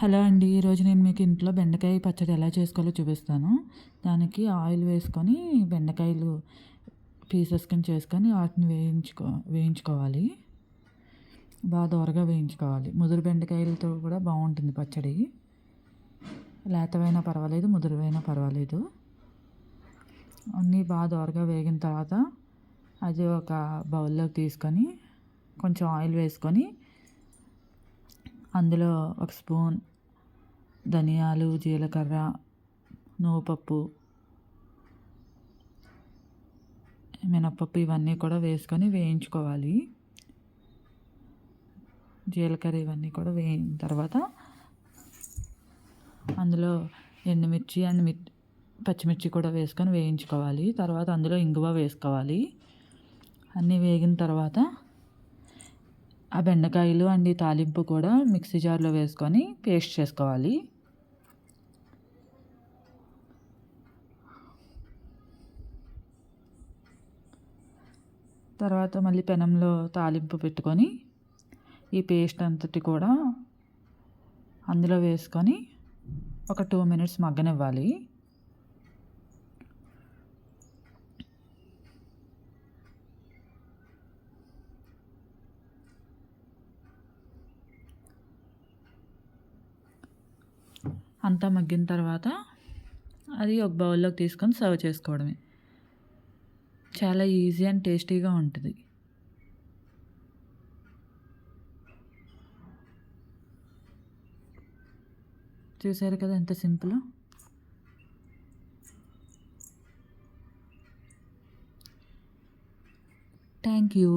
Hello అండి ఈరోజు నేను మీకు ఇంట్లో బెండకాయ పచ్చడి ఎలా చేసుకోవాలో చూపిస్తాను. దానికి ఆయిల్ వేసుకొని బెండకాయలు పీసెస్ కింద చేసుకొని వాటిని వేయించుకో వేయించుకోవాలి. బాగా దోరగా వేయించుకోవాలి. ముదురు బెండకాయలతో కూడా బాగుంటుంది పచ్చడి. లేతవైనా పర్వాలేదు ముదురువైనా పర్వాలేదు. అన్నీ బాగా దోరగా వేగిన తర్వాత అది ఒక బౌల్లోకి తీసుకొని కొంచెం ఆయిల్ వేసుకొని అందులో ఒక స్పూన్ ధనియాలు జీలకర్ర నువ్వుపప్పు మినప్పప్పు ఇవన్నీ కూడా వేసుకొని వేయించుకోవాలి. జీలకర్ర ఇవన్నీ కూడా వేయిన తర్వాత అందులో ఎండుమిర్చి అండ్ మిర్చి పచ్చిమిర్చి కూడా వేసుకొని వేయించుకోవాలి. తర్వాత అందులో ఇంగువ వేసుకోవాలి. అన్నీ వేగిన తర్వాత ఆ బెండకాయలు అండ్ ఈ తాలింపు కూడా మిక్సీ జార్లో వేసుకొని పేస్ట్ చేసుకోవాలి. తర్వాత మళ్ళీ పెనంలో తాలింపు పెట్టుకొని ఈ పేస్ట్ అంతటి కూడా అందులో వేసుకొని ఒక టూ మినిట్స్ మగ్గనివ్వాలి. అంతా మగ్గిన తర్వాత అది ఒక బౌల్లోకి తీసుకొని సర్వ్ చేసుకోవడమే. చాలా ఈజీ అండ్ టేస్టీగా ఉంటుంది. చూసారు కదా ఎంత సింపుల్? Thank you.